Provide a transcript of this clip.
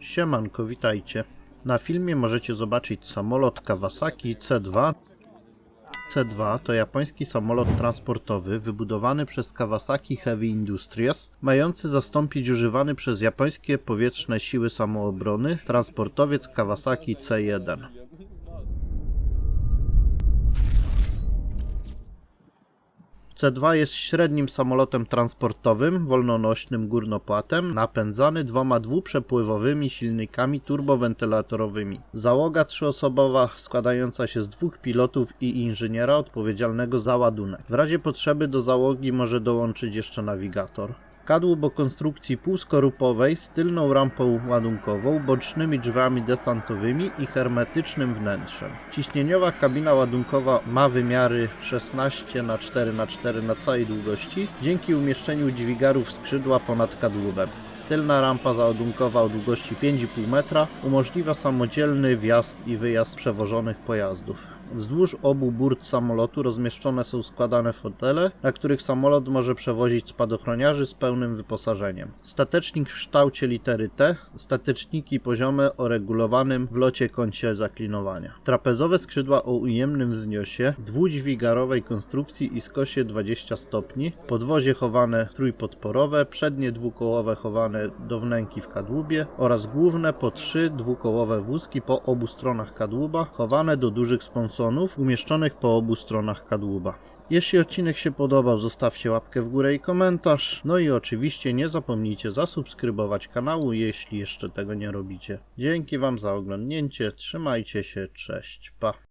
Siemanko, witajcie. Na filmie możecie zobaczyć samolot Kawasaki C2. C2 to japoński samolot transportowy wybudowany przez Kawasaki Heavy Industries, mający zastąpić używany przez japońskie powietrzne siły samoobrony transportowiec Kawasaki C1. C2 jest średnim samolotem transportowym, wolnonośnym górnopłatem, napędzany dwoma dwuprzepływowymi silnikami turbowentylatorowymi. Załoga trzyosobowa składająca się z dwóch pilotów i inżyniera odpowiedzialnego za ładunek. W razie potrzeby do załogi może dołączyć jeszcze nawigator. Kadłub o konstrukcji półskorupowej z tylną rampą ładunkową, bocznymi drzwiami desantowymi i hermetycznym wnętrzem. Ciśnieniowa kabina ładunkowa ma wymiary 16 na 4 na 4 na całej długości dzięki umieszczeniu dźwigarów skrzydła ponad kadłubem. Tylna rampa załadunkowa o długości 5,5 metra umożliwia samodzielny wjazd i wyjazd przewożonych pojazdów. Wzdłuż obu burt samolotu rozmieszczone są składane fotele, na których samolot może przewozić spadochroniarzy z pełnym wyposażeniem. Statecznik w kształcie litery T, stateczniki poziome o regulowanym w locie kącie zaklinowania. Trapezowe skrzydła o ujemnym wzniosie, dwudźwigarowej konstrukcji i skosie 20 stopni, podwozie chowane trójpodporowe, przednie dwukołowe chowane do wnęki w kadłubie oraz główne po trzy dwukołowe wózki po obu stronach kadłuba, chowane do dużych sponsonów umieszczonych po obu stronach kadłuba. Jeśli odcinek się podobał, zostawcie łapkę w górę i komentarz. No i oczywiście nie zapomnijcie zasubskrybować kanału, jeśli jeszcze tego nie robicie. Dzięki Wam za oglądnięcie, trzymajcie się, cześć, pa.